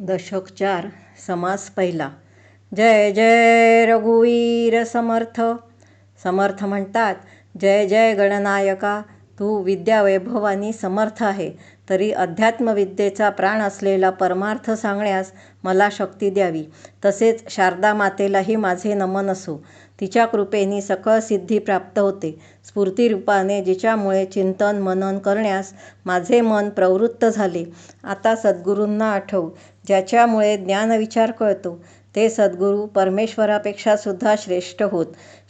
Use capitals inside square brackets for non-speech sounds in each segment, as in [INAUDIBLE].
दशक चार समास पहिला. जय जय रघुवीर समर्थ. समर्थ म्हणतात जय जय गणनायका तू विद्यावैभवानी समर्थ आहे. तरी अध्यात्मविद्येचा प्राण असलेला परमार्थ सांगण्यास मला शक्ती द्यावी. तसेच शारदा मातेलाही माझे नमन असो. तिच्या कृपेने सकळ सिद्धी प्राप्त होते. स्फूर्तिरूपाने जिच्यामुळे चिंतन मनन करण्यास माझे मन प्रवृत्त झाले. आता सद्गुरूंना आठव ज्याच्यामुळे ज्ञानविचार कळतो ते सद्गुरू परमेश्वरापेक्षा सुद्धा श्रेष्ठ होत.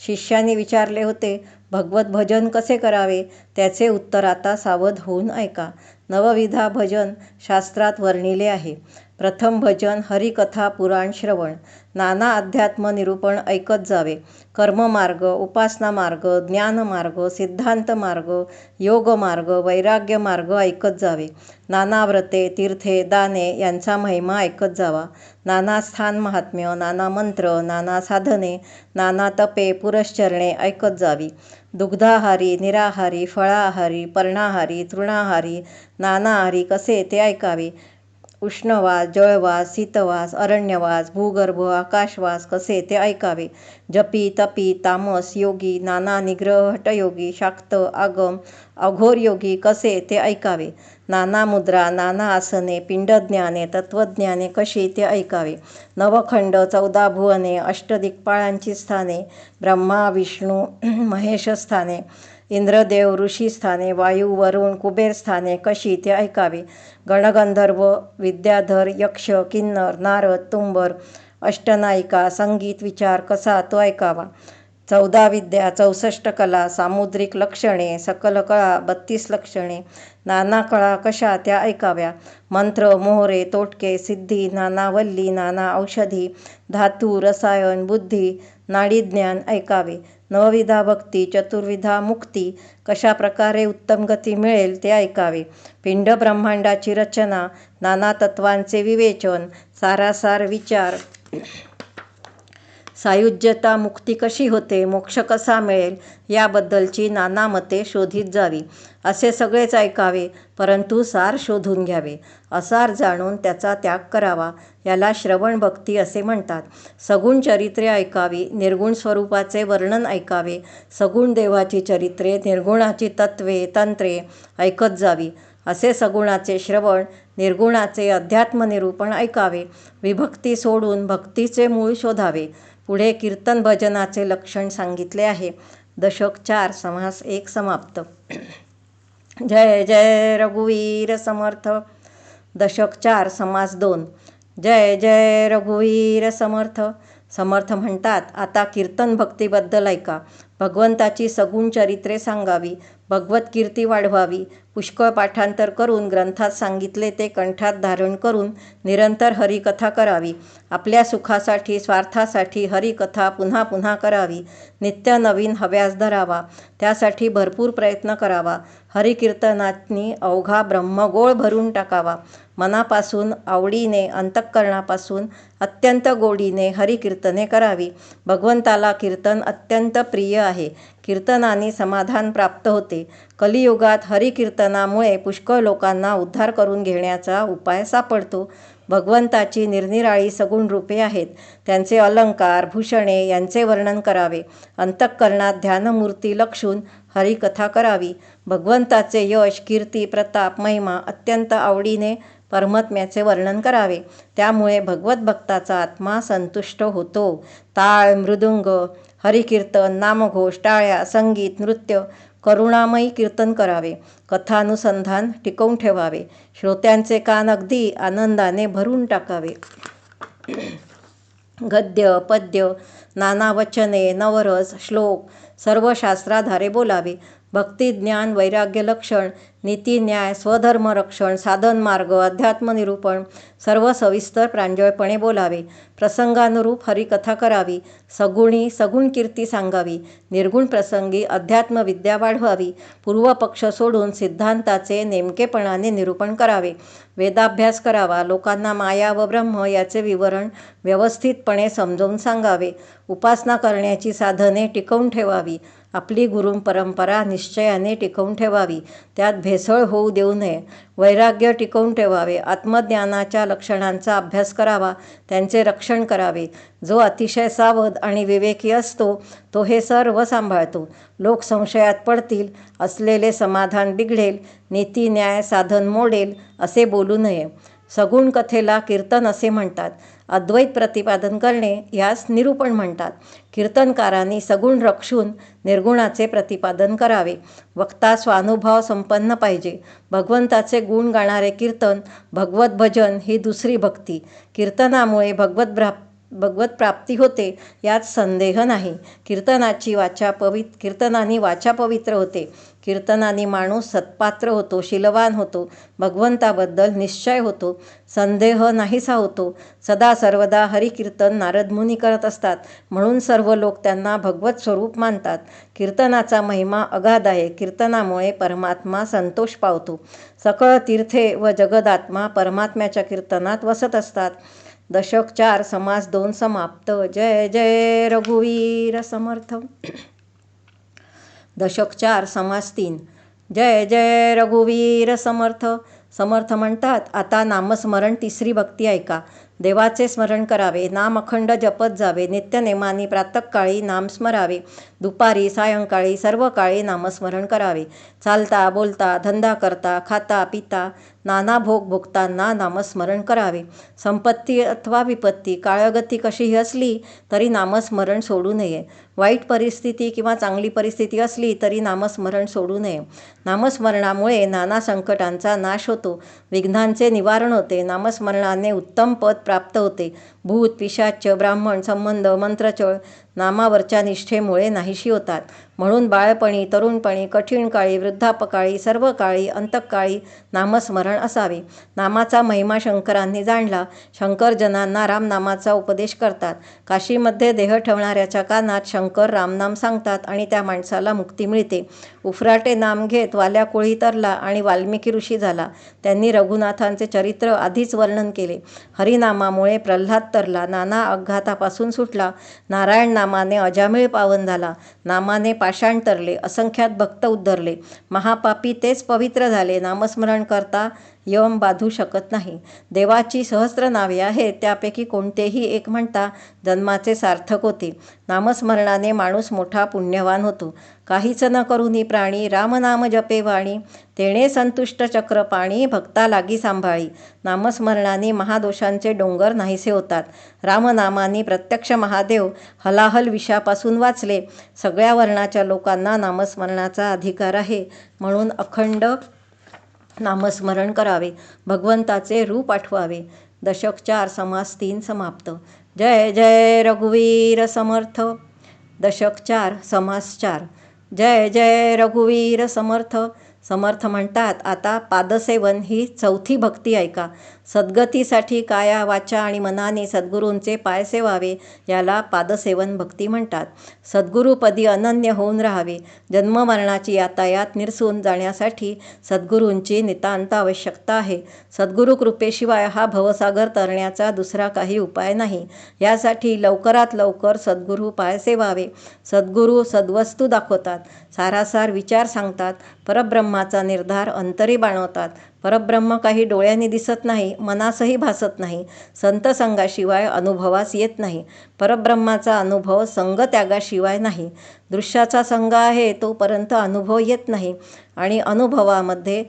शिष्याने विचारले होते भगवत भजन कसे करावे? त्याचे उत्तर आता सावध होऊन ऐका. नवविधा भजन शास्त्रात वर्णिले आहे. प्रथम भजन हरिकथा पुराण श्रवण नाना अध्यात्म निरूपण ऐकत जावे. कर्ममार्ग उपासना मार्ग ज्ञानमार्ग सिद्धांत मार्ग योग मार्ग वैराग्य मार्ग ऐकत जावे. नाना व्रते तीर्थे दाने यांचा महिमा ऐकत जावा. नाना स्थान महात्म्य नाना मंत्र नाना साधने नाना तपे पुरश्चरणे ऐकत जावी. दुग्धाहारी निराहारी फळाहारी पर्णाहारी तृणाहारी नानाहारी कसे ते ऐकावे? उष्णवास जळवास शीतवास अरण्यवास भूगर्भ आकाशवास कसे ते ऐकावे? जपी तपी तामस योगी नाना निग्रह हटयोगी शाक्त आगम अघोर योगी कसे ते ऐकावे? नाना मुद्रा नाना आसने पिंडज्ञाने तत्त्वज्ञाने कशी ते ऐकावे? नवखंड चौदा भुवने अष्टदिक्पाळांची स्थाने ब्रह्मा विष्णू [CLEARS THROAT] महेश स्थाने इंद्रदेव ऋषीस्थाने वायू वरुण कुबेर स्थाने कशी ते ऐकावे? गणगंधर्व विद्याधर यक्ष किन्नर नारद तुंबर अष्टनायिका संगीत विचार कसा तो ऐकावा? चौदा विद्या चौसष्ट कला सामुद्रिक लक्षणे सकल कळा बत्तीस लक्षणे नाना कळा कशा त्या ऐकाव्या? मंत्र मोहरे तोटके सिद्धी नानावल्ली नाना औषधी धातू रसायन बुद्धी नाडीज्ञान ऐकावे. नवविधा भक्ती चतुर्विधा मुक्ती कशा प्रकारे उत्तम गती मिळेल ते ऐकावे. पिंड ब्रह्मांडाची रचना नाना तत्वांचे विवेचन सारासार विचार. सायुज्यता मुक्ती कशी होते मोक्ष कसा मिळेल याबद्दलची नाना मते शोधित जावी. असे सगळेच ऐकावे परंतु सार शोधून घ्यावे. असार जाणून त्याचा त्याग करावा. याला श्रवण भक्ती असे म्हणतात. सगुण चरित्रे ऐकावी निर्गुण स्वरूपाचे वर्णन ऐकावे सगुण देवाची चरित्रे निर्गुणाची तत्वे तंत्रे ऐकत जावी असे सगुणाचे श्रवण निर्गुणाचे अध्यात्मनिरूपण ऐकावे. विभक्ती सोडून भक्तीचे मूळ शोधावे. पुढे कीर्तन भजनाचे लक्षण सांगितले आहे. दशक चार समास एक समाप्त. जय जय रघुवीर समर्थ. दशक चार समास दोन. जय जय रघुवीर समर्थ. समर्थ म्हणतात आता कीर्तन भक्तीबद्दल ऐका. भगवंताची सगुण चरित्रे सांगावी भगवत कीर्ती वाढवावी. पुष्कळ पाठांतर करून ग्रंथात सांगितले ते कंठात धारण करून निरंतर हरिकथा करावी. आपल्या सुखासाठी स्वार्थासाठी हरिकथा पुन्हा पुन्हा करावी. नित्य नवीन हव्यास धरावा. त्यासाठी भरपूर प्रयत्न करावा. हरिकीर्तनातनी अवघा ब्रह्मगोळ भरून टाकावा. मनापासून आवडीने अंतःकरणापासून अत्यंत गोडीने हरिकीर्तने करावी. भगवंताला कीर्तन अत्यंत प्रिय आहे. कीर्तनाने समाधान प्राप्त होते. कलियुगात हरिकीर्तनामुळे पुष्कळ लोकांना उद्धार करून घेण्याचा उपाय सापडतो. भगवंताची निरनिराळी सगुण रूपे आहेत. त्यांचे अलंकार भूषणे यांचे वर्णन करावे. अंतःकरणात ध्यानमूर्ती लक्षून हरिकथा करावी. भगवंताचे यश कीर्ती प्रताप महिमा अत्यंत आवडीने परमात्म्याचे वर्णन करावे. त्यामुळे भगवत भक्ताचा आत्मा संतुष्ट होतो. ताळ मृदुंग हरिकीर्तन नामघोष टाळ्या संगीत नृत्य करुणामयी कीर्तन करावे. कथानुसंधान टिकवून ठेवावे. श्रोत्यांचे कान अगदी आनंदाने भरून टाकावे. [CLEARS THROAT] गद्य पद्य नाना वचने नवरस श्लोक सर्व शास्त्राधारे बोलावे. भक्ती ज्ञान वैराग्य लक्षण नीती न्याय स्वधर्म रक्षण साधन मार्ग अध्यात्म निरूपण सर्व सविस्तर प्रांजळपणे बोलावे. प्रसंगानुरूप हरिकथा करावी. सगुणी सगुण कीर्ती सांगावी. निर्गुण प्रसंगी अध्यात्मविद्या वाढवावी. पूर्वपक्ष सोडून सिद्धांताचे नेमकेपणाने निरूपण करावे. वेदाभ्यास करावा. लोकांना माया व ब्रह्म याचे विवरण व्यवस्थितपणे समजवून सांगावे. उपासना करण्याची साधने टिकवून ठेवावी. आपली गुरु परंपरा निश्चयाने टिकवून ठेवावी. त्यात भेसळ होऊ देऊ नये. वैराग्य टिकवून ठेवावे. आत्मज्ञानाच्या लक्षणांचा अभ्यास करावा. त्यांचे रक्षण करावे. जो अतिशय सावध आणि विवेकी असतो तो हे सर्व सांभाळतो. लोक संशयात पडतील. असलेले समाधान बिघडेल. नीती न्याय साधन मोडेल असे बोलू नये. सगुण कथेला कीर्तन असे म्हणतात. अद्वैत प्रतिपादन करणे यास निरूपण म्हणतात. कीर्तनकारांनी सगुण रक्षून निर्गुणाचे प्रतिपादन करावे. वक्ता स्वानुभव संपन्न पाहिजे. भगवंताचे गुण गाणारे कीर्तन भगवत भजन ही दुसरी भक्ती. कीर्तनामुळे भगवत भ्रा भगवत प्राप्ती होते यात संदेह नाही. कीर्तनाची वाचा पवित कीर्तनाने वाचा पवित्र होते. कीर्तनाने माणूस सत्पात्र होतो शीलवान होतो भगवंताबद्दल निश्चय होतो संदेह नाहीसा होतो. सदा सर्वदा हरिकीर्तन नारदमुनी करत असतात. म्हणून सर्व लोक त्यांना भगवत स्वरूप मानतात. कीर्तनाचा महिमा अगाध आहे कीर्तनामुळे परमात्मा संतोष पावतो. सकळ तीर्थे व जगदात्मा परमात्म्याच्या कीर्तनात वसत असतात. दशक चार समास दोन समाप्त. जय जय रघुवीर समर्थ. दशक चार समास तीन जय जय रघुवीर समर्थ. समर्थ म्हणतात आता नामस्मरण तिसरी भक्ती ऐका. देवाचे स्मरण करावे नाम अखंड जपत जावे नित्यनेमानी प्रातकाळी नाम स्मरावे दुपारी सायंकाळी सर्व काळी नामस्मरण करावे. चालता बोलता धंदा करता खाता पिता नाना भोग भोगताना नामस्मरण करावे. संपत्ती अथवा विपत्ती काळगती कशीही असली तरी नामस्मरण सोडू नये. वाईट परिस्थिती किंवा चांगली परिस्थिती असली तरी नामस्मरण सोडू नये. नामस्मरणामुळे नाना संकटांचा नाश होतो. विघ्नांचे निवारण होते. नामस्मरणाने उत्तम पद प्राप्त होते. भूत पिशाच ब्राह्मण संबंध मंत्रचळ नामावरच्या निष्ठेमुळे नाहीशी होतात. म्हणून बाळपणी तरुणपणी कठीण काळी वृद्धापकाळी सर्व काळी अंतकाळी नामस्मरण असावे. नामाचा महिमा शंकरांनी जाणला. शंकरजनांना रामनामाचा उपदेश करतात. काशीमध्ये देह ठेवणाऱ्याच्या कानात शंकर रामनाम सांगतात आणि त्या माणसाला मुक्ती मिळते. उफराटे नाम घेत वाल्या कोळी तरला आणि वाल्मिकी ऋषी झाला. त्यांनी रघुनाथांचे चरित्र आधीच वर्णन केले. हरिनामामुळे प्रल्हाद तरला नाना अपघातापासून सुटला. नारायण नामाने अजामिळ पावन झाला. नामाने पाषाण तरले असंख्यात भक्त उद्धरले. महापापी तेच पवित्र झाले. नामस्मरण करता यम बाधू शकत नाही. देवाची सहस्र नावे आहेत त्यापैकी कोणतेही एक म्हणता जन्माचे सार्थक होते. नामस्मरणाने माणूस मोठा पुण्यवान होतो. काहीच न करूनी प्राणी रामनाम जपे वाणी तेणे संतुष्ट चक्र पाणी भक्ता लागी सांभाळी. नामस्मरणाने महादोषांचे डोंगर नाहीसे होतात. रामनामाने प्रत्यक्ष महादेव हलाहल विषापासून वाचले. सगळ्या वर्णाच्या लोकांना नामस्मरणाचा अधिकार आहे. म्हणून अखंड नामस्मरण करावे भगवंताचे रूप आठवावे. दशक चार समास तीन समाप्त. जय जय रघुवीर समर्थ. दशक चार समास चार. जय जय रघुवीर समर्थ. समर्थ म्हणतात आता पादसेवन ही चौथी भक्ती ऐका. सद्गतीसाठी काया वाचा आणि मनाने सद्गुरूंचे पाय सेवावे याला पादसेवन भक्ती म्हणतात. सद्गुरूपदी अनन्य होऊन राहावे. जन्ममरणाची यातायात निरसून जाण्यासाठी सद्गुरूंची नितांत आवश्यकता आहे. सद्गुरू कृपेशिवाय हा भवसागर तरण्याचा दुसरा काही उपाय नाही. यासाठी लवकरात लवकर सद्गुरू पाय सेवावे. सद्गुरू सद्वस्तू दाखवतात. सारासार विचार सांगतात. परब्रह्माचा निर्धार अंतरी बाणवतात. परब्रह्म काही डोळ्यांनी दिसत नाही मनासही भासत नाही संत संघाशिवाय अनुभवास येत नाही परब्रह्माचा अनुभव संग त्यागाशिवाय नाही. दृश्याचा संघ आहे तोपर्यंत अनुभव येत नाही. आणि अनुभवामध्ये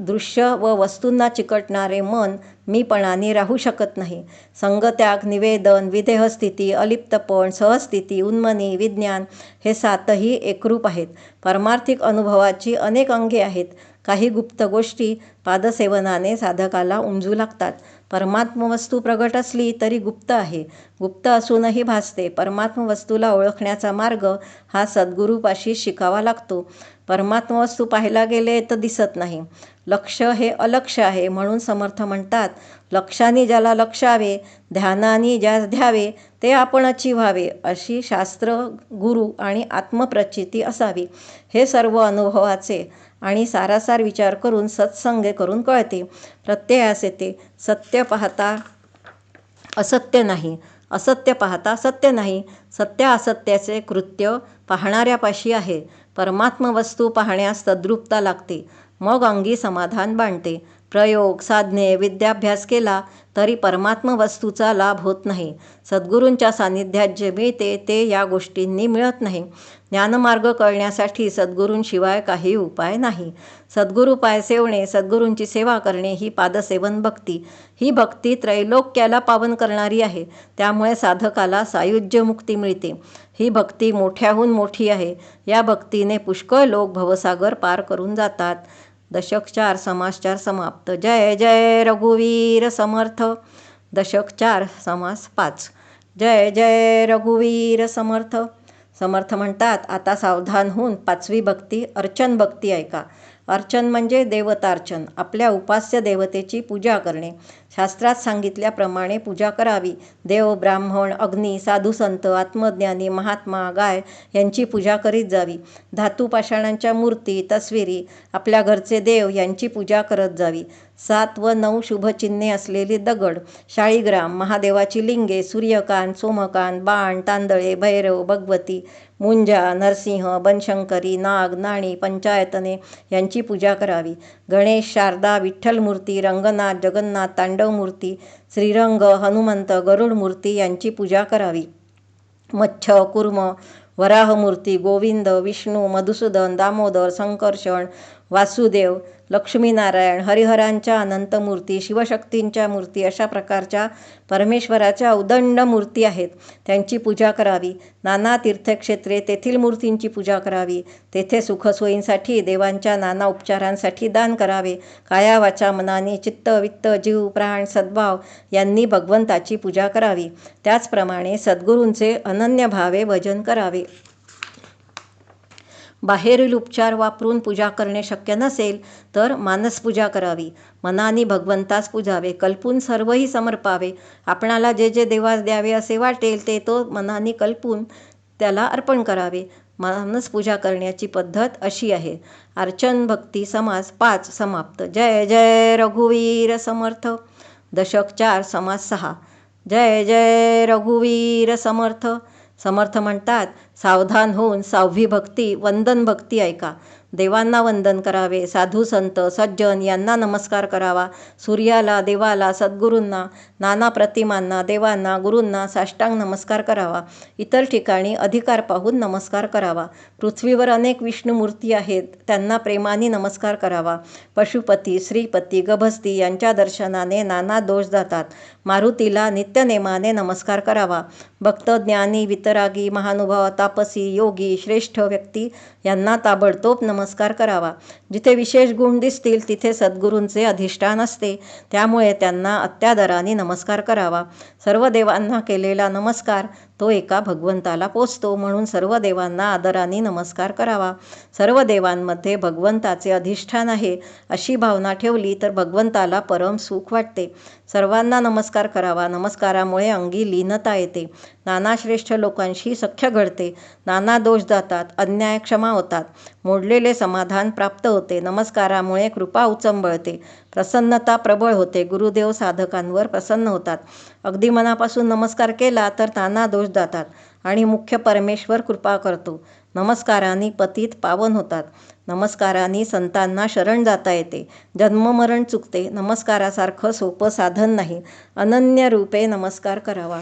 दृश्य व वस्तूंना चिकटणारे मन मीपणाने राहू शकत नाही. संगत्याग निवेदन विदेहस्थिती अलिप्तपण सहस्थिती उन्मनी विज्ञान हे सातही एकरूप आहेत. पारमार्थिक अनुभवाची अनेक अंगे आहेत. काही गुप्त गोष्टी पादसेवनाने साधकाला उमजू लागतात. परमात्म वस्तू प्रगट असली तरी गुप्त आहे. गुप्त असूनही भासते. परमात्म वस्तूला ओळखण्याचा मार्ग हा सद्गुरूपाशी शिकावा लागतो. परमात्म वस्तू पाहायला गेले तर दिसत नाही. लक्ष हे अलक्ष आहे म्हणून समर्थ म्हणतात. लक्षाने ज्याला लक्षावे ध्यानाने ज्यास ध्यावे ते आपणची व्हावे अशी शास्त्र गुरु आणि आत्मप्रचिती असावी. हे सर्व अनुभवाचे आणि सारासार विचार करून सत्संग करून कळते. प्रत्ययास येते सत्य पाहता असत्य नाही. असत्य पाहता सत्य नाही. सत्य असत्याचे कृत्य पाहणाऱ्यापाशी आहे. परमात्म वस्तू पाहण्यास तद्रुपता लागते. मग अंगी समाधान बांधते. प्रयोग साधने विद्याभ्यास केला तरी परमात्म वस्तूचा लाभ होत नाही. सद्गुरूंच्या सान्निध्यात जे मिळते ते या गोष्टींनी मिळत नाही. ज्ञानमार्ग कळण्यासाठी सद्गुरूंशिवाय काही उपाय नाही. सद्गुरू पाय सेवणे सद्गुरूंची सेवा करणे ही पादसेवन भक्ती. ही भक्ती त्रैलोक्याला पावन करणारी आहे. त्यामुळे साधकाला सायुज्य मुक्ती मिळते. ही भक्ती मोठ्याहून मोठी आहे. या भक्तीने पुष्कळ लोक भवसागर पार करून जातात. दशक चार समासचार समाप्त. जय जय रघुवीर समर्थ. दशक चार समास पाच. जय जय रघुवीर समर्थ. समर्थ म्हणतात आता सावधान होऊन पाचवी भक्ती अर्चन भक्ती ऐका. अर्चन म्हणजे देवतार्चन. आपल्या उपास्य देवतेची पूजा करणे. शास्त्रात सांगितल्याप्रमाणे पूजा करावी. देव ब्राह्मण अग्नी साधू संत आत्मज्ञानी महात्मा गाय यांची पूजा करीत जावी. धातू पाषाणांच्या मूर्ती तस्विरी आपल्या घरचे देव यांची पूजा करत जावी. सात व नऊ शुभचिन्हे असलेली दगड शाळीग्राम महादेवाची लिंगे सूर्यकांत सोमकांत बाण तांदळे भैरव भगवती मुंजा नरसिंह बनशंकरी नाग नाणी पंचायतने यांची पूजा करावी. गणेश शारदा विठ्ठल मूर्ती रंगनाथ जगन्नाथ तांडव मूर्ती श्रीरंग हनुमंत गरुड मूर्ती यांची पूजा करावी. मच्छ कुर्म वराहमूर्ती गोविंद विष्णू मधुसूदन दामोदर संकर्षण वासुदेव लक्ष्मीनारायण हरिहरांच्या अनंत मूर्ती शिवशक्तींच्या मूर्ती अशा प्रकारच्या परमेश्वराच्या उदंड मूर्ती आहेत. त्यांची पूजा करावी. नाना तीर्थक्षेत्रे तेथील मूर्तींची पूजा करावी. तेथे सुखसोयींसाठी देवांच्या नाना उपचारांसाठी दान करावे. काया वाचा मनाने चित्त वित्त जीव प्राण सद्भाव यांनी भगवंताची पूजा करावी. त्याचप्रमाणे सद्गुरूंचे अनन्य भावे भजन करावे. बाहेरील उपचार वापरून पूजा करणे शक्य नसेल तर मानसपूजा करावी. मनाने भगवंतास पूजावे. कल्पून सर्वही समर्पावे. आपणाला जे जे देवास द्यावे असे वाटेल ते तो मनाने कल्पून त्याला अर्पण करावे. मानसपूजा करण्याची पद्धत अशी आहे. अर्चन भक्ती समास पाच समाप्त. जय जय रघुवीर समर्थ. दशक चार समास सहा. जय जय रघुवीर समर्थ. समर्थ म्हणतात सावधान होऊन सावभी भक्ती वंदन भक्ती ऐका. देवांना वंदन करावे. साधू संत सज्जन यांना नमस्कार करावा. सूर्याला देवाला सद्गुरूंना नाना प्रतिमांना देवांना गुरूंना साष्टांग नमस्कार करावा. इतर ठिकाणी अधिकार पाहून नमस्कार करावा. पृथ्वीवर अनेक विष्णुमूर्ती आहेत त्यांना प्रेमाने नमस्कार करावा. पशुपती श्रीपती गभस्ती यांच्या दर्शनाने नाना दोष जातात. मारुतीला नित्यनेमाने नमस्कार करावा. भक्त ज्ञानी वितरागी महानुभाव तापसी योगी श्रेष्ठ व्यक्ती यांना ताबडतोब नमस्कार नमस्कार करावा. जिथे विशेष गुण दिसतील तिथे सद्गुरूंचे अधिष्ठान असते. त्यामुळे त्यांना अत्यादराने नमस्कार करावा. सर्व देवांना केलेला नमस्कार तो एका भगवंताला पोचतो. म्हणून सर्व देवांना आदराने नमस्कार करावा. सर्व देवांमध्ये भगवंताचे अधिष्ठान आहे अशी भावना ठेवली तर भगवंताला परम सुख वाटते. सर्वांना नमस्कार करावा. नमस्कारामुळे अंगी लीनता येते. नाना श्रेष्ठ लोकांशी सख्य घडते. नाना दोष जातात अन्याय क्षमा होतात. मोडलेले समाधान प्राप्त होते. नमस्कारामुळे कृपा उचंबळते. प्रसन्नता प्रबळ होते. गुरुदेव साधकांवर प्रसन्न होतात. अगदी मनापासून नमस्कार केला तर नाना दोष जातात आणि मुख्य परमेश्वर कृपा करतो. नमस्काराने पतीत पावन होतात. नमस्काराने संतांना शरण जाता येते. जन्ममरण चुकते. नमस्कारासारखं सोपं साधन नाही. अनन्य रूपे नमस्कार करावा.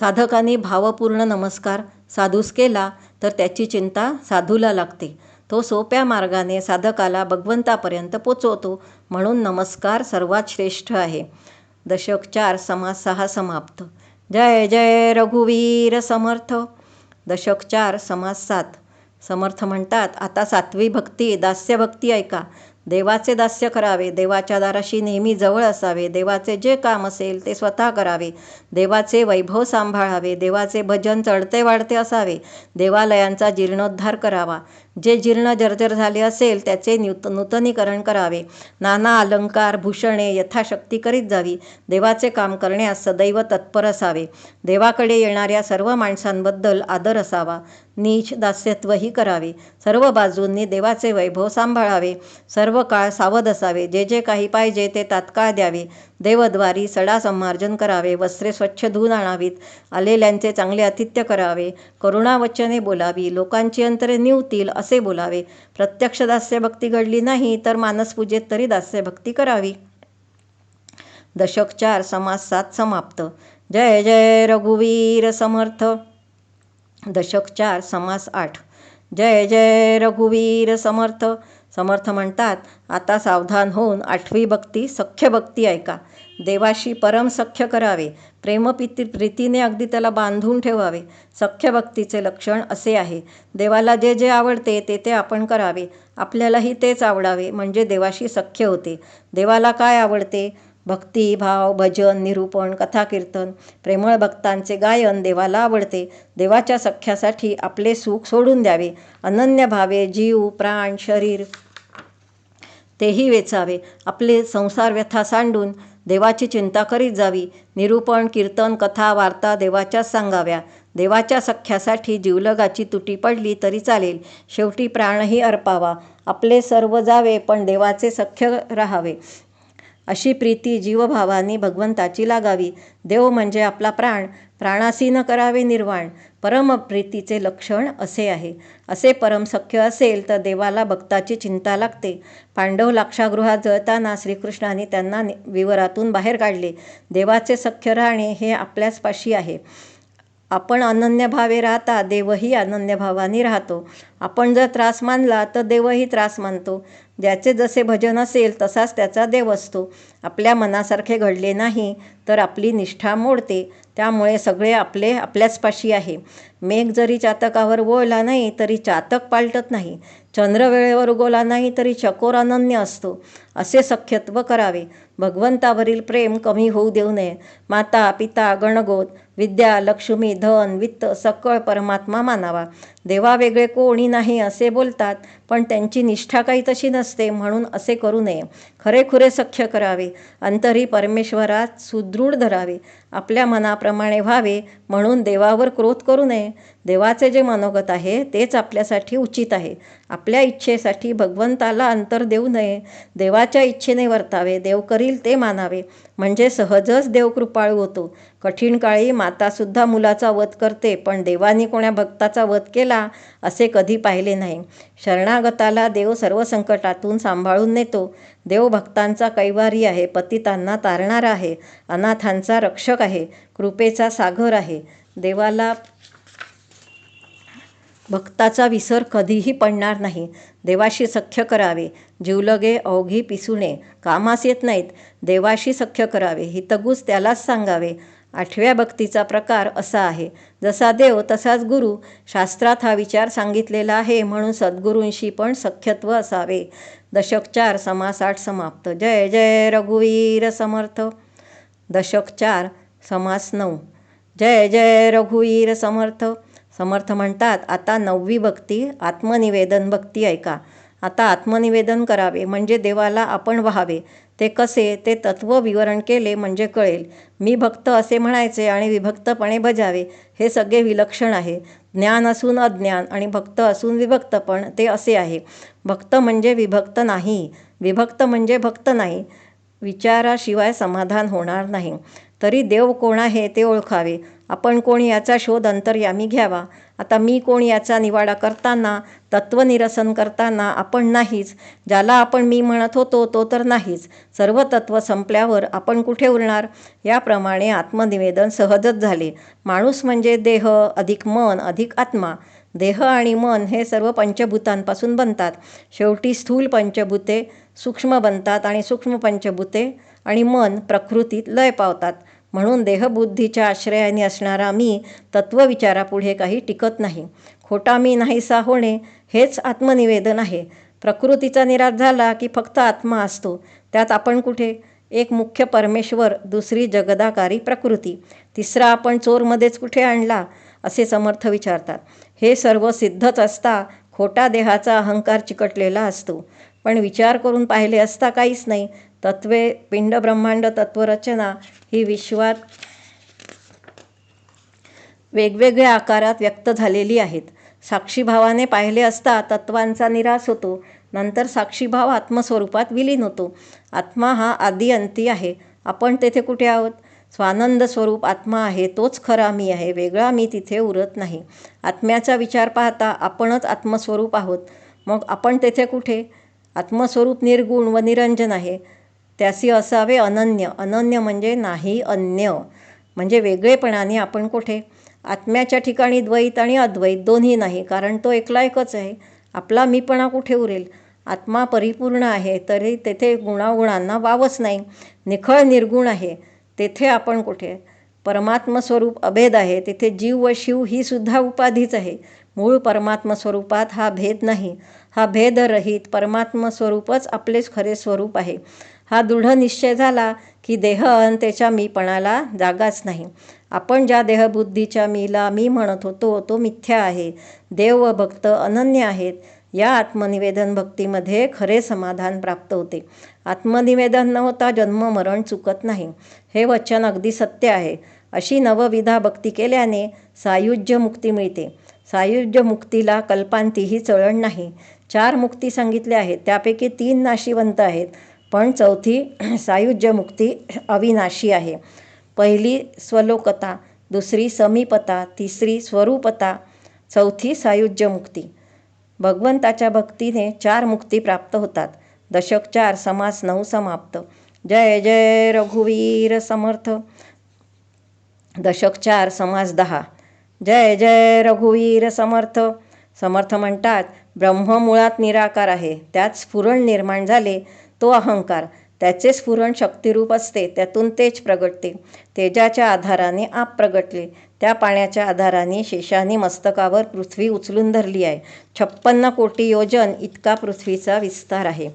साधकाने भावपूर्ण नमस्कार साधूस केला तर त्याची चिंता साधूला लागते. तो सोप्या मार्गाने साधकाला भगवंतापर्यंत पोचवतो. म्हणून नमस्कार सर्वात श्रेष्ठ आहे. दशक चार समास सहा समाप्त. जय जय रघुवीर समर्थ. दशक चार समास सात. समर्थ म्हणतात आता सातवी भक्ती दास्यभक्ती ऐका. देवाचे दास्य करावे देवाच्या दाराशी नेहमी जवळ असावे. देवाचे जे काम असेल ते स्वतः करावे. देवाचे वैभव सांभाळावे. देवाचे भजन चढते वाढते असावे. देवालयांचा जीर्णोद्धार करावा. जे जीर्ण जर्जर झाले असेल त्याचे न्यूत नूतनीकरण करावे. नाना अलंकार भूषणे यथाशक्ती करीत जावी. देवाचे काम करण्यास सदैव तत्पर असावे. देवाकडे येणाऱ्या सर्व माणसांबद्दल आदर असावा. नीच दास्यत्वही करावे. सर्व बाजूंनी देवाचे वैभव सांभाळावे. सर्व काळ सावध असावे. जे जे काही पाहिजे ते तात्काळ द्यावे. देवद्वारी सडा संमार्जन करावे वस्त्रे स्वच्छ धुवून आणावीत आलेल्यांचे चांगले आतिथ्य करावे करुणावचने बोलावी लोकांची अंतरे निवतील असे बोलावे. प्रत्यक्ष दास्यभक्ती घडली नाही तर मानसपूजेत तरी दास्यभक्ती करावी. दशक चार समास सात समाप्त. जय जय रघुवीर समर्थ. दशक चार समास आठ. जय जय रघुवीर समर्थ. समर्थ म्हणतात आता सावधान होऊन आठवी भक्ती सख्य भक्ती ऐका. देवाशी परम सख्य करावे. प्रेमपिती प्रीतीने अगदी त्याला बांधून ठेवावे. सख्य भक्तीचे लक्षण असे आहे. देवाला जे जे आवडते ते ते आपण करावे. आपल्यालाही तेच आवडावे म्हणजे देवाशी सख्य होते. देवाला काय आवडते? भक्ती भाव भजन निरूपण कथाकीर्तन प्रेमळ भक्तांचे गायन देवाला आवडते. देवाच्या सख्यासाठी आपले सुख सोडून द्यावे. अनन्य भावे जीव प्राण शरीर तेही वेचावे. आपले संसार व्यथा सांडून देवाची चिंता करीत जावी. निरूपण कीर्तन कथा वार्ता देवाच्याच सांगाव्या. देवाच्या सख्यासाठी जीवलगाची तुटी पडली तरी चालेल. शेवटी प्राणही अर्पावा. आपले सर्व जावे पण देवाचे सख्य राहावे. अशी प्रीती जीवभावानी भगवंताची लागावी. देव म्हणजे आपला प्राण. प्राणासी न करावे निर्वाण परमप्रीतीचे लक्षण असे आहे. असे परमसख्य असेल तर देवाला भक्ताची चिंता लागते. पांडव लाक्षागृहात जळताना श्रीकृष्णाने त्यांना विवरातून बाहेर काढले. देवाचे सख्य राहणे हे आपल्याच पाशी आहे. आपण अनन्यभावे राहता देवही अनन्यभावाने राहतो. आपण जर त्रास मानला तर देवही त्रास मानतो. ज्याचे जसे भजन असेल तसाच त्याचा देव असतो. आपल्या मनासारखे घडले नाही तर आपली निष्ठा मोडते. त्यामुळे सगळे आपले आपल्याच पाशी आहे. मेघ जरी चातकावर वळला नाही तरी चातक पालटत नाही. चंद्र वेळेवर उगवला नाही तरी चकोर अनन्य असतो. असे सख्यत्व करावे. भगवंतावरील प्रेम कमी होऊ देऊ नये. माता पिता गणगोत विद्या लक्ष्मी धन वित्त सकळ परमात्मा मानावा. देवा वेगळे कोणी नाही असे बोलतात पण त्यांची निष्ठा काही तशी नसते म्हणून असे करू नये. खरेखुरे सख्य करावे. अंतरी परमेश्वरात सुदृढ धरावे. आपल्या मनाप्रमाणे व्हावे म्हणून देवावर क्रोध करू नये. देवाचे जे मनोगत आहे तेच आपल्यासाठी उचित आहे. आपल्या इच्छेसाठी भगवंताला अंतर देऊ नये. देवा देवाच्या इच्छेने वर्तावे देव करील ते मानावे. म्हणजे सहजच देव कृपाळू होतो. कठीण काळी मातासुद्धा मुलाचा वध करते पण देवानी कोण्या भक्ताचा वध केला असे कधी पाहिले नाही. शरणागताला देव सर्व संकटातून सांभाळून नेतो. देव भक्तांचा कैवारी आहे पतितांना तारणारा आहे अनाथांचा रक्षक आहे कृपेचा सागर आहे. देवाला भक्ताचा विसर कधीही पडणार नाही. देवाशी सख्य करावे. जीवलगे अवघी पिसुणे. कामास येत नाहीत. देवाशी सख्य करावे. हितगूस त्यालाच सांगावे. आठव्या भक्तीचा प्रकार असा आहे. जसा देव तसाच गुरु. शास्त्रात हा विचार सांगितलेला आहे म्हणून सद्गुरूंशी पण सख्यत्व असावे. दशक चार समास आठ समाप्त. जय जय रघुवीर समर्थ. दशक चार समास नऊ. जय जय रघुवीर समर्थ. समर्थ म्हणतात आता नववी भक्ती आत्मनिवेदन भक्ती ऐका. आता आत्मनिवेदन करावे म्हणजे देवाला आपण व्हावे. ते कसे ते तत्व विवरण केले म्हणजे कळेल. मी भक्त असे म्हणायचे आणि विभक्तपणे बजावे हे सगळे विलक्षण आहे. ज्ञान असून अज्ञान आणि भक्त असून विभक्तपण ते असे आहे. भक्त म्हणजे विभक्त नाही. विभक्त म्हणजे भक्त नाही. विचाराशिवाय समाधान होणार नाही. तरी देव कोण आहे ते ओळखावे. आपण कोण याचा शोध अंतर्यामी घ्यावा. आता मी कोण याचा निवाडा करताना तत्वनिरसन करताना आपण नाहीच. ज्याला आपण मी म्हणत होतो तो तर नाहीच. सर्व तत्व संपल्यावर आपण कुठे उरणार? याप्रमाणे आत्मनिवेदन सहजच झाले. माणूस म्हणजे देह अधिक मन अधिक आत्मा. देह आणि मन हे सर्व पंचभूतांपासून बनतात. शेवटी स्थूल पंचभूते सूक्ष्म बनतात आणि सूक्ष्म पंचभूते आणि मन प्रकृतीत लय पावतात. म्हणून देहबुद्धीच्या आश्रयाने असणारा मी तत्वविचारापुढे काही टिकत नाही. खोटा मी नाहीसा होणे हेच आत्मनिवेदन आहे. प्रकृतीचा निराश झाला की फक्त आत्मा असतो. त्यात आपण कुठे? एक मुख्य परमेश्वर दुसरी जगदाकारी प्रकृती. तिसरा आपण चोरमध्येच कुठे आणला? असे समर्थ विचारतात. हे सर्व सिद्धच असता खोटा देहाचा अहंकार चिकटलेला असतो. पण विचार करून पाहिले असता काहीच नाही. तत्वे पिंड ब्रह्मांड तत्वरचना ही विश्वात वेगवेगळ्या आकारात व्यक्त झालेली आहेत. साक्षीभावाने पाहिले असता तत्वांचा निराश होतो. नंतर साक्षीभाव आत्मस्वरूपात विलीन होतो. आत्मा हा आदी अंती आहे. आपण तेथे कुठे आहोत? स्वानंद स्वरूप आत्मा आहे. तोच खरा मी आहे. वेगळा मी तिथे उरत नाही. आत्म्याचा विचार पाहता आपणच आत्मस्वरूप आहोत. मग आपण तेथे कुठे? आत्मस्वरूप निर्गुण व निरंजन आहे. त्यासी असावे अनन्य. अनन्य म्हणजे नाही अन्य. म्हणजे वेगळेपणाने आपण कुठे? आत्म्याच्या ठिकाणी द्वैत आणि अद्वैत दोन्ही नाही कारण तो एकला एकच आहे. आपला मीपणा कुठे उरेल? आत्मा परिपूर्ण आहे तरी तेथे गुणागुणांना वावच नाही. निखळ निर्गुण आहे तेथे आपण कुठे? परमात्मस्वरूप अभेद आहे तेथे जीव व शिव ही सुद्धा उपाधीच आहे. मूळ परमात्मस्वरूपात हा भेद नाही. हा भेदरहित परमात्मस्वरूपच आपलेच खरे स्वरूप आहे. हा दृढ निश्चय झाला की देह त्याच्या मीपणाला जागाच नाही. आपण ज्या देहबुद्धीच्या मीला मी म्हणत होतो तो मिथ्या आहे. देव व भक्त अनन्य आहेत. या आत्मनिवेदन भक्तीमध्ये खरे समाधान प्राप्त होते. आत्मनिवेदन न होता जन्म मरण चुकत नाही. हे वचन अगदी सत्य आहे. अशी नवविधा भक्ती केल्याने सायुज्य मुक्ती मिळते. सायुज्य मुक्तीला कल्पांतीही चळण नाही. चार मुक्ती सांगितल्या आहेत. त्यापैकी तीन नाशिवंत आहेत. पण चौथी सायुज्य मुक्ती अविनाशी आहे. पहिली स्वलोकता दुसरी समीपता तिसरी स्वरूपता चौथी सायुज्य मुक्ती भगवंताच्या भक्तीने चार मुक्ती प्राप्त होतात. दशक चार समास नऊ समाप्त. जय जय रघुवीर समर्थ. दशक चार समास दहा. जय जय रघुवीर समर्थ. समर्थ म्हणतात ब्रह्म मुळात निराकार आहे. त्यात स्फुरण निर्माण झाले. तो अहंकार त्याचे स्फुरण शक्तिरूप असते त्यातून तेज प्रगटते. तेजाच्या आधाराने आप प्रगटले. त्या पाण्याच्या आधाराने शेषाने मस्तकावर पृथ्वी उचलून धरली आहे. छप्पन्न कोटी योजन इतका पृथ्वीचा विस्तार आहे.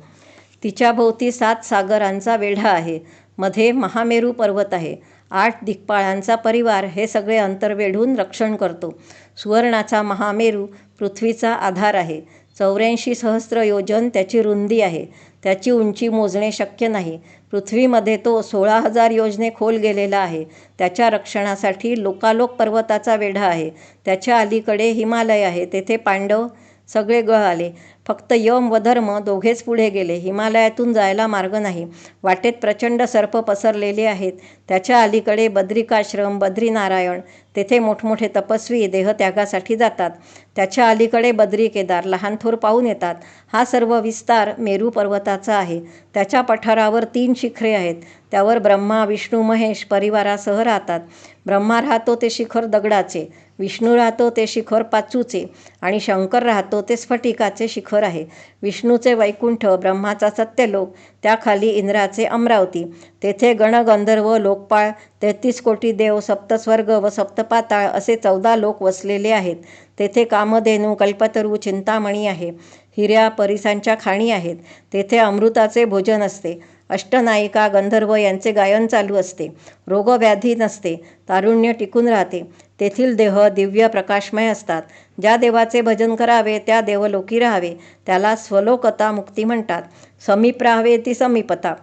तिच्या भोवती सात सागरांचा वेढा आहे. मध्ये महामेरू पर्वत आहे. आठ दिग्पाळांचा परिवार हे सगळे अंतर वेढून रक्षण करतो. सुवर्णाचा महामेरू पृथ्वीचा आधार आहे. चौऱ्याऐंशी सहस्र योजन त्याची रुंदी आहे. त्याची उंची मोजणे शक्य नाही. पृथ्वीमध्ये तो सोळा हजार योजने खोल गेलेला आहे. त्याच्या रक्षणासाठी लोकालोक पर्वताचा वेढा आहे. त्याच्या अलीकडे हिमालय आहे. तेथे पांडव सगळे गळ आले. फक्त यम व धर्म दोघेच पुढे गेले. हिमालयातून जायला मार्ग नाही. वाटेत प्रचंड सर्प पसरलेले आहेत. त्याच्या अलीकडे बद्रिकाश्रम बद्रीनारायण. तेथे मोठमोठे तपस्वी देहत्यागासाठी जातात. त्याच्या अलीकडे बद्री केदार लहान थोर पाहून येतात. हा सर्व विस्तार मेरू पर्वताचा आहे. त्याच्या पठारावर तीन शिखरे आहेत. त्यावर ब्रह्मा विष्णू महेश परिवारासह राहतात. ब्रह्मा राहतो ते शिखर दगडाचे. विष्णू राहतो ते शिखर पाचूचे आणि शंकर राहतो ते स्फटिकाचे शिखर आहे. विष्णूचे वैकुंठ ब्रह्माचा सत्यलोक त्याखाली इंद्राचे अमरावती. तेथे गणगंधर्व लोकपाळ तेहतीस कोटी देव सप्तस्वर्ग व सप्तपाताळ असे चौदा लोक वसलेले आहेत. तेथे कामधेनू कल्पतरू चिंतामणी आहे. हिऱ्या परिसांच्या खाणी आहेत. तेथे अमृताचे भोजन असते. अष्टनायिका गंधर्व यांचे गायन चालू असते. रोगव्याधी नसते. तारुण्य टिकून राहते. तेथील देह दिव्य प्रकाशमय असतात. ज्या देवाचे भजन करावे त्या देवलोकी राहावे. त्याला स्वलोकता मुक्ती म्हणतात. समीप राहावे ती समीपता.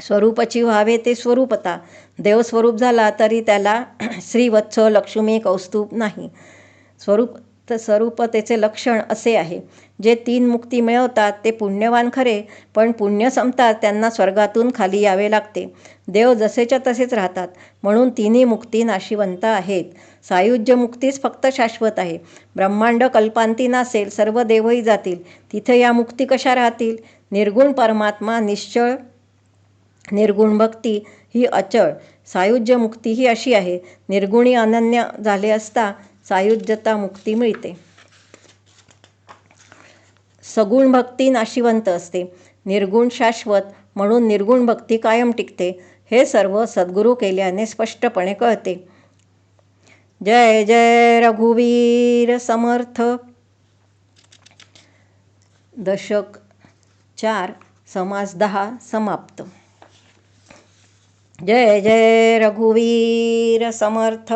स्वरूपची व्हावे ते स्वरूपता. देवस्वरूप झाला तरी त्याला [CLEARS THROAT] श्रीवत्स लक्ष्मी कौस्तुभ नाही. स्वरूप स्वरूपतेचे लक्षण असे आहे. जे तीन मुक्ती मिळवतात ते पुण्यवान खरे पण पुण्य संपतात त्यांना स्वर्गातून खाली यावे लागते. देव जसेच्या तसेच राहतात म्हणून तिन्ही मुक्ती नाशिवंत आहेत. सायुज्य मुक्तीच फक्त शाश्वत आहे. ब्रह्मांड कल्पांती नसेल सर्व देवही जातील. तिथे या मुक्ती कशा राहतील? निर्गुण परमात्मा निश्चळ निर्गुण भक्ती ही अचळ. सायुज्य मुक्ती ही अशी आहे. निर्गुणी अनन्य झाले असता सायुज्यता मुक्ती मिळते. सगुण भक्ती नाशिवंत असते. निर्गुण शाश्वत म्हणून निर्गुण भक्ती कायम टिकते हे सर्व सद्गुरू केल्याने स्पष्टपणे कळते. जय जय रघुवीर समर्थ. दशक चार समास दहा समाप्त. जय जय रघुवीर समर्थ.